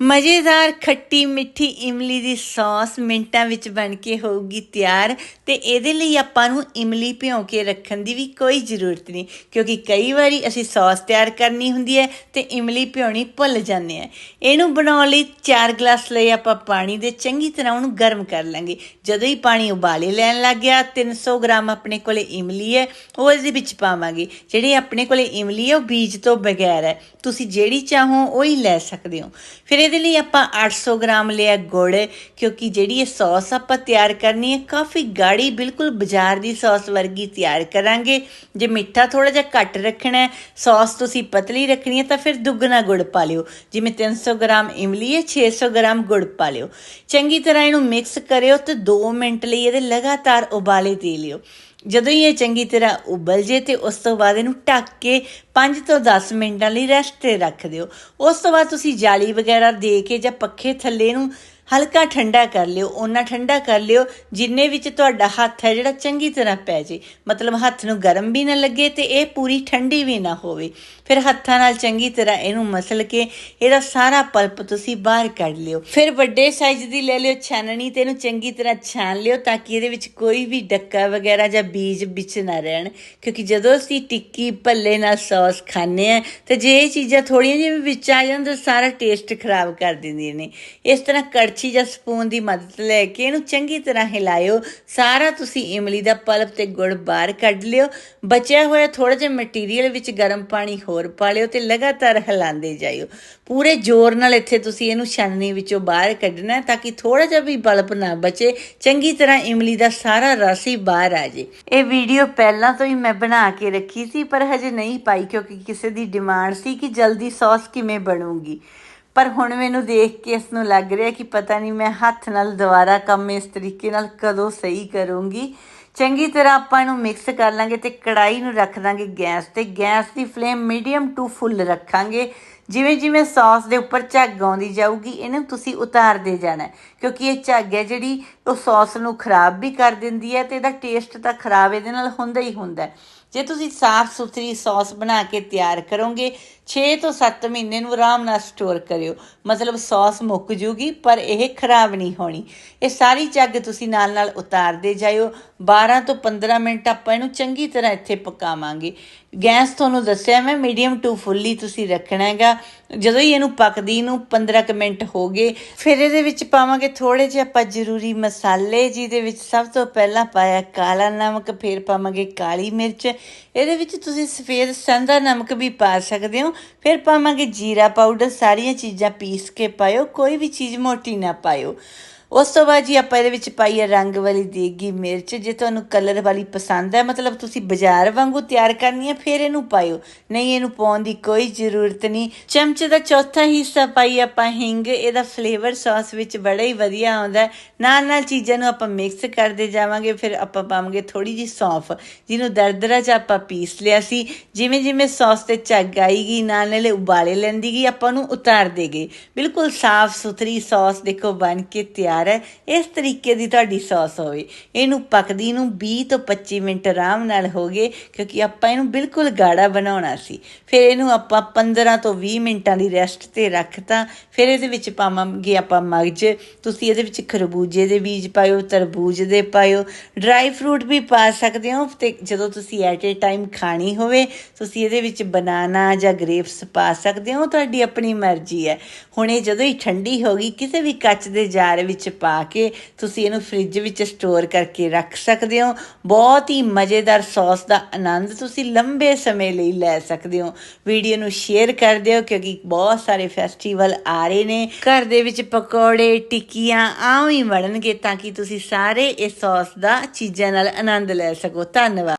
ਮਜ਼ੇਦਾਰ ਖੱਟੀ ਮਿੱਠੀ ਇਮਲੀ ਦੀ ਸੌਸ ਮਿੰਟਾਂ ਵਿੱਚ ਬਣ ਕੇ ਹੋਊਗੀ ਤਿਆਰ ਤੇ ਇਹਦੇ ਲਈ ਆਪਾਂ ਨੂੰ ਇਮਲੀ ਭਿਉਂ ਕੇ ਰੱਖਣ ਦੀ ਵੀ ਕੋਈ ਜ਼ਰੂਰਤ ਨਹੀਂ, ਕਿਉਂਕਿ ਕਈ ਵਾਰੀ ਅਸੀਂ ਸੌਸ ਤਿਆਰ ਕਰਨੀ ਹੁੰਦੀ ਹੈ ਤੇ ਇਮਲੀ ਭਿਉਣੀ ਭੁੱਲ ਜਾਂਦੇ ਆ ਇਹਨੂੰ ਬਣਾਉਣ ਲਈ 4 ਗਲਾਸ ਲਈ ਆਪਾਂ ਪਾਣੀ ਦੇ ਚੰਗੀ ਤਰ੍ਹਾਂ ਉਹਨੂੰ ਗਰਮ ਕਰ ਲਾਂਗੇ। ਜਦੋਂ ਹੀ ਪਾਣੀ ਉਬਾਲੇ ਲੈਣ ਲੱਗ ਗਿਆ 300 ਗ੍ਰਾਮ ਆਪਣੇ ਕੋਲੇ ਇਮਲੀ ਹੈ, ਉਹ ਇਹਦੇ ਵਿੱਚ ਪਾਵਾਂਗੇ। ਜਿਹੜੀ ਆਪਣੇ ਕੋਲੇ ਇਮਲੀ ਹੈ, ਉਹ ਬੀਜ ਤੋਂ ਬਗੈਰ ਹੈ। ਤੁਸੀਂ ਜਿਹੜੀ ਚਾਹੋ, ਉਹ ਹੀ ਲੈ ਸਕਦੇ ਹੋ। ਫਿਰ ਇਹਦੇ ਲਈ ਆਪਾਂ 800 ਗ੍ਰਾਮ ਲਿਆ ਗੁੜ, ਕਿਉਂਕਿ ਜਿਹੜੀ ਇਹ ਸੌਸ ਆਪਾਂ ਤਿਆਰ ਕਰਨੀ ਹੈ, ਕਾਫੀ ਗਾੜੀ ਬਿਲਕੁਲ ਬਾਜ਼ਾਰ ਦੀ ਸੌਸ ਵਰਗੀ ਤਿਆਰ ਕਰਾਂਗੇ। ਜੇ ਮਿੱਠਾ ਥੋੜਾ ਜਿਹਾ ਘੱਟ ਰੱਖਣਾ ਹੈ, ਸੌਸ ਤੁਸੀਂ ਪਤਲੀ ਰੱਖਣੀ ਹੈ, ਤਾਂ ਫਿਰ ਦੁੱਗਣਾ ਗੁੜ ਪਾ ਲਿਓ। ਜਿਵੇਂ 300 ਗ੍ਰਾਮ ਇਮਲੀ ਹੈ 600 ਗ੍ਰਾਮ ਗੁੜ ਪਾ ਲਿਓ। ਚੰਗੀ ਤਰ੍ਹਾਂ ਇਹਨੂੰ ਮਿਕਸ ਕਰਿਓ ਤੇ 2 ਮਿੰਟ ਲਈ ਇਹਦੇ ਲਗਾਤਾਰ ਉਬਾਲੇ ਦੇ ਲਿਓ। ਜਦੋਂ ਹੀ ਇਹ ਚੰਗੀ ਤਰ੍ਹਾਂ ਉਬਲ ਜੇ ਤੇ ਉਸ ਤੋਂ ਬਾਅਦ ਇਹਨੂੰ ਢੱਕ ਕੇ 5 ਤੋਂ 10 ਮਿੰਟਾਂ ਲਈ ਰੈਸਟ ਤੇ ਰੱਖ ਦਿਓ। ਉਸ ਤੋਂ ਬਾਅਦ ਤੁਸੀਂ ਜਾਲੀ ਵਗੈਰਾ ਦੇ ਕੇ ਜਾਂ ਪੱਖੇ ਥੱਲੇ ਨੂੰ ਹਲਕਾ ਠੰਡਾ ਕਰ ਲਿਓ ਉਹਨਾਂ ਠੰਡਾ ਕਰ ਲਿਓ ਜਿੰਨੇ ਵਿੱਚ ਤੁਹਾਡਾ ਹੱਥ ਹੈ ਜਿਹੜਾ ਚੰਗੀ ਤਰ੍ਹਾਂ ਪੈ ਜੇ। ਮਤਲਬ ਹੱਥ ਨੂੰ ਗਰਮ ਵੀ ਨਾ ਲੱਗੇ ਤੇ ਇਹ ਪੂਰੀ ਠੰਡੀ ਵੀ ਨਾ ਹੋਵੇ। ਫਿਰ ਹੱਥਾਂ ਨਾਲ ਚੰਗੀ ਤਰ੍ਹਾਂ ਇਹਨੂੰ ਮਸਲ ਕੇ ਇਹਦਾ ਸਾਰਾ ਪਲਪ ਤੁਸੀਂ ਬਾਹਰ ਕੱਢ ਲਿਓ। ਫਿਰ ਵੱਡੇ ਸਾਈਜ਼ ਦੀ ਲੈ ਲਿਓ ਛਾਨਣੀ ਤੇ ਇਹਨੂੰ ਚੰਗੀ ਤਰ੍ਹਾਂ ਛਾਣ ਲਿਓ ਤਾਂ ਕਿ ਇਹਦੇ ਵਿੱਚ ਕੋਈ ਵੀ ਡੱਕਾ ਵਗੈਰਾ ਜਾਂ ਬੀਜ ਵਿੱਚ ਨਾ ਰਹਿਣ। ਕਿਉਂਕਿ ਜਦੋਂ ਅਸੀਂ ਟਿੱਕੀ, ਭੱਲੇ ਨਾਲ ਸੌਸ ਖਾਂਦੇ ਆ ਤੇ ਜੇ ਇਹ ਚੀਜ਼ਾਂ ਥੋੜੀਆਂ ਜਿਹੀਆਂ ਵੀ ਵਿੱਚ ਆ ਜਾਣ ਤਾਂ ਸਾਰਾ ਟੇਸਟ ਖਰਾਬ ਕਰ ਦਿੰਦੀਆਂ ਨੇ। ਇਸ ਤਰ੍ਹਾਂ ਕੜ ਕੜਛੀ ਜਾਂ ਸਪੂਨ ਦੀ ਮਦਦ ਲੈ ਕੇ ਇਹਨੂੰ ਚੰਗੀ ਤਰ੍ਹਾਂ ਹਿਲਾਇਓ। ਸਾਰਾ ਤੁਸੀਂ ਇਮਲੀ ਦਾ ਪਲਪ ਤੇ ਗੁੜ ਬਾਹਰ ਕੱਢ ਲਿਓ। ਬਚਿਆ ਹੋਇਆ ਥੋੜਾ ਜਿਹਾ ਮਟੀਰੀਅਲ ਵਿੱਚ ਗਰਮ ਪਾਣੀ ਹੋਰ ਪਾ ਲਿਓ ਤੇ ਲਗਾਤਾਰ ਹਿਲਾਉਂਦੇ ਜਾਇਓ। ਪੂਰੇ ਜ਼ੋਰ ਨਾਲ ਇੱਥੇ ਤੁਸੀਂ ਇਹਨੂੰ ਛਾਨਣੀ ਵਿੱਚੋਂ ਬਾਹਰ ਕੱਢਣਾ ਤਾਂ ਕਿ ਥੋੜਾ ਜਿਹਾ ਵੀ ਪਲਪ ਨਾ ਬਚੇ। ਚੰਗੀ ਤਰ੍ਹਾਂ ਇਮਲੀ ਦਾ ਸਾਰਾ ਰਸ ਹੀ ਬਾਹਰ ਆ ਜੇ। ਇਹ ਵੀਡੀਓ ਪਹਿਲਾਂ ਤੋਂ ਹੀ ਮੈਂ ਬਣਾ ਕੇ ਰੱਖੀ ਸੀ ਪਰ ਹਜੇ ਨਹੀਂ ਪਾਈ ਕਿਉਂਕਿ ਕਿਸੇ ਦੀ ਡਿਮਾਂਡ ਸੀ ਕਿ ਜਲਦੀ ਸੌਸ ਕਿਵੇਂ ਬਣੂਗੀ। ਪਰ ਹੁਣ ਮੈਨੂੰ ਦੇਖ ਕੇ ਇਸ ਨੂੰ ਲੱਗ ਰਿਹਾ ਕਿ ਪਤਾ ਨਹੀਂ ਮੈਂ ਹੱਥ ਨਾਲ ਦੁਬਾਰਾ ਕੰਮ ਇਸ ਤਰੀਕੇ ਨਾਲ ਕਦੋਂ ਸਹੀ ਕਰੂੰਗੀ। ਚੰਗੀ ਤਰ੍ਹਾਂ ਆਪਾਂ ਇਹਨੂੰ ਮਿਕਸ ਕਰ ਲਾਂਗੇ ਤੇ ਕੜਾਈ ਨੂੰ ਰੱਖ ਦਾਂਗੇ ਗੈਸ ਤੇ। ਗੈਸ ਦੀ ਫਲੇਮ ਮੀਡੀਅਮ ਟੂ ਫੁੱਲ ਰੱਖਾਂਗੇ। ਜਿਵੇਂ ਜਿਵੇਂ ਸੌਸ ਦੇ ਉੱਪਰ ਝੱਗ ਆਉਂਦੀ ਜਾਊਗੀ, ਇਹਨੂੰ ਤੁਸੀਂ ਉਤਾਰਦੇ ਜਾਣਾ ਕਿਉਂਕਿ ਇਹ ਝੱਗ ਹੈ ਜਿਹੜੀ ਉਹ ਸੌਸ ਨੂੰ ਖਰਾਬ ਵੀ ਕਰ ਦਿੰਦੀ ਹੈ ਤੇ ਇਹਦਾ ਟੇਸਟ ਤਾਂ ਖਰਾਬ ਇਹਦੇ ਨਾਲ ਹੁੰਦਾ ਹੀ ਹੁੰਦਾ ਜੇ ਤੁਸੀਂ ਸਾਫ਼ ਸੁਥਰੀ ਸੌਸ ਬਣਾ ਕੇ ਤਿਆਰ ਕਰੋਗੇ 6 ਤੋਂ 7 ਮਹੀਨੇ ਨੂੰ ਆਰਾਮ ਨਾਲ ਸਟੋਰ ਕਰਿਓ। ਮਤਲਬ ਸੌਸ ਮੁੱਕ ਜੂਗੀ, ਪਰ ਇਹ ਖਰਾਬ ਨਹੀਂ ਹੋਣੀ। ਇਹ ਸਾਰੀ ਝੱਗ ਤੁਸੀਂ ਨਾਲ ਨਾਲ ਉਤਾਰਦੇ ਜਾਇਓ। 12 ਤੋਂ 15 ਮਿੰਟ ਆਪਾਂ ਇਹਨੂੰ ਚੰਗੀ ਤਰ੍ਹਾਂ ਇੱਥੇ ਪਕਾਵਾਂਗੇ। ਗੈਸ ਤੁਹਾਨੂੰ ਦੱਸਿਆ ਮੈਂ ਮੀਡੀਅਮ ਟੂ ਫੁੱਲੀ ਤੁਸੀਂ ਰੱਖਣਾ ਹੈਗਾ। ਜਦੋਂ ਹੀ ਇਹਨੂੰ ਪੱਕਦੀ ਨੂੰ 15 ਕੁ ਮਿੰਟ ਹੋ ਗਏ, ਫਿਰ ਇਹਦੇ ਵਿੱਚ ਪਾਵਾਂਗੇ ਥੋੜੇ ਜਿਹੇ ਆਪਾਂ ਜ਼ਰੂਰੀ ਮਸਾਲੇ, ਜਿਹਦੇ ਵਿੱਚ ਸਭ ਤੋਂ ਪਹਿਲਾਂ ਪਾਇਆ ਕਾਲਾ ਨਮਕ, ਫਿਰ ਪਾਵਾਂਗੇ ਕਾਲੀ ਮਿਰਚ। ਇਹਦੇ ਵਿੱਚ ਤੁਸੀਂ ਸਫੇਦ ਸੰਧਾ ਨਮਕ ਵੀ ਪਾ ਸਕਦੇ ਹੋ। ਫਿਰ ਪਾਵਾਂਗੇ ਜੀਰਾ ਪਾਊਡਰ, ਸਾਰੀਆਂ ਚੀਜ਼ਾਂ ਪੀਸ ਕੇ ਪਾਇਓ, ਕੋਈ ਵੀ ਚੀਜ਼ ਮੋਟੀ ਨਾ ਪਾਇਓ। ਉਸ ਤੋਂ ਬਾਅਦ ਜੀ ਆਪਾਂ ਇਹਦੇ ਵਿੱਚ ਪਾਈ ਹੈ ਰੰਗ ਵਾਲੀ ਦੇਗੀ ਮਿਰਚ, ਜੇ ਤੁਹਾਨੂੰ ਕਲਰ ਵਾਲੀ ਪਸੰਦ ਹੈ ਮਤਲਬ ਤੁਸੀਂ ਬਾਜ਼ਾਰ ਵਾਂਗੂ ਤਿਆਰ ਕਰਨੀ ਹੈ ਫਿਰ ਇਹਨੂੰ ਪਾਇਓ। ਨਹੀਂ, ਇਹਨੂੰ ਪਾਉਣ ਦੀ ਕੋਈ ਜ਼ਰੂਰਤ ਨਹੀਂ। ਚਮਚੇ ਦਾ ਚੌਥਾ ਹਿੱਸਾ ਪਾਈ ਆਪਾਂ ਹਿੰਗ, ਇਹਦਾ ਫਲੇਵਰ ਸੌਸ ਵਿੱਚ ਬੜਾ ਹੀ ਵਧੀਆ ਆਉਂਦਾ ਨਾਲ ਨਾਲ ਚੀਜ਼ਾਂ ਨੂੰ ਆਪਾਂ ਮਿਕਸ ਕਰਦੇ ਜਾਵਾਂਗੇ, ਫਿਰ ਆਪਾਂ ਪਾਵਾਂਗੇ ਥੋੜੀ ਜੀ ਸੌਂਫ, ਜਿਹਨੂੰ ਦਰਦਰਾ ਚ ਆਪਾਂ ਪੀਸ ਲਿਆ ਸੀ। ਜਿਵੇਂ ਜਿਵੇਂ ਸੌਸ ਤੇ ਝੱਗ ਆਏਗੀ ਨਾਲ ਨਾਲੇ ਉਬਾਲੇ ਲੈਂਦੀ ਗਈ ਆਪਾਂ ਨੂੰ ਉਤਾਰ ਦੇਗੇ। ਬਿਲਕੁਲ ਸਾਫ਼ ਸੁਥਰੀ ਸੌਸ ਦੇਖੋ ਬਣ ਕੇ ਤਿਆਰ ਹੈ, ਇਸ ਤਰੀਕੇ ਦੀ ਤੁਹਾਡੀ ਸੌਸ ਹੋਵੇ। ਇਹਨੂੰ ਪੱਕਦੀ ਨੂੰ 20 ਤੋਂ 25 ਮਿੰਟ ਆਰਾਮ ਨਾਲ ਹੋ ਗਏ, ਕਿਉਂਕਿ ਆਪਾਂ ਇਹਨੂੰ ਬਿਲਕੁਲ ਗਾੜਾ ਬਣਾਉਣਾ ਸੀ। ਫਿਰ ਇਹਨੂੰ ਆਪਾਂ 15 ਤੋਂ 20 ਮਿੰਟਾਂ ਦੀ ਰੈਸਟ ਤੇ ਰੱਖਤਾ। ਫਿਰ ਇਹਦੇ ਵਿੱਚ ਪਾਵਾਂਗੇ ਆਪਾਂ ਮਗਜ। ਤੁਸੀਂ ਇਹਦੇ ਵਿੱਚ ਖਰਬੂਜੇ ਦੇ ਬੀਜ ਪਾਇਓ, ਤਰਬੂਜ ਦੇ ਪਾਇਓ। ਡਰਾਈ ਫਰੂਟ ਵੀ ਪਾ ਸਕਦੇ ਹੋ, ਤੇ ਜਦੋਂ ਤੁਸੀਂ ਐਟ ਏ ਟਾਈਮ ਖਾਣੀ ਹੋਵੇ, ਤੁਸੀਂ ਇਹਦੇ ਵਿੱਚ ਬਨਾਨਾ ਜਾਂ ਗ੍ਰੇਪਸ ਪਾ ਸਕਦੇ ਹੋ। ਤੁਹਾਡੀ ਆਪਣੀ ਮਰਜ਼ੀ ਹੈ। ਹੁਣ ਇਹ ਜਦੋਂ ਹੀ ਠੰਡੀ ਹੋ ਗਈ, ਕਿਸੇ ਵੀ ਕੱਚ ਦੇ ਜਾਰ ਵਿੱਚ ਪਾ ਕੇ ਤੁਸੀਂ ਇਹਨੂੰ ਫ੍ਰਿਜ ਵਿੱਚ ਸਟੋਰ ਕਰਕੇ ਰੱਖ ਸਕਦੇ ਹੋ। ਬਹੁਤ ਹੀ ਮਜ਼ੇਦਾਰ ਸੌਸ ਦਾ ਆਨੰਦ ਤੁਸੀਂ ਲੰਬੇ ਸਮੇਂ ਲਈ ਲੈ ਸਕਦੇ ਹੋ। ਵੀਡੀਓ ਨੂੰ ਸ਼ੇਅਰ ਕਰ ਦਿਓ ਕਿਉਂਕਿ ਬਹੁਤ ਸਾਰੇ ਫੈਸਟੀਵਲ ਆ ਰਹੇ ਨੇ। ਘਰ ਦੇ ਵਿੱਚ ਪਕੌੜੇ, ਟਿੱਕੀਆਂ ਆਉਂ ਹੀ ਬਣਨਗੇ ਤਾਂ ਕਿ ਤੁਸੀਂ ਸਾਰੇ ਇਸ ਸੌਸ ਦਾ ਚੀਜ਼ਾਂ ਨਾਲ ਆਨੰਦ ਲੈ ਸਕੋ। ਧੰਨਵਾਦ।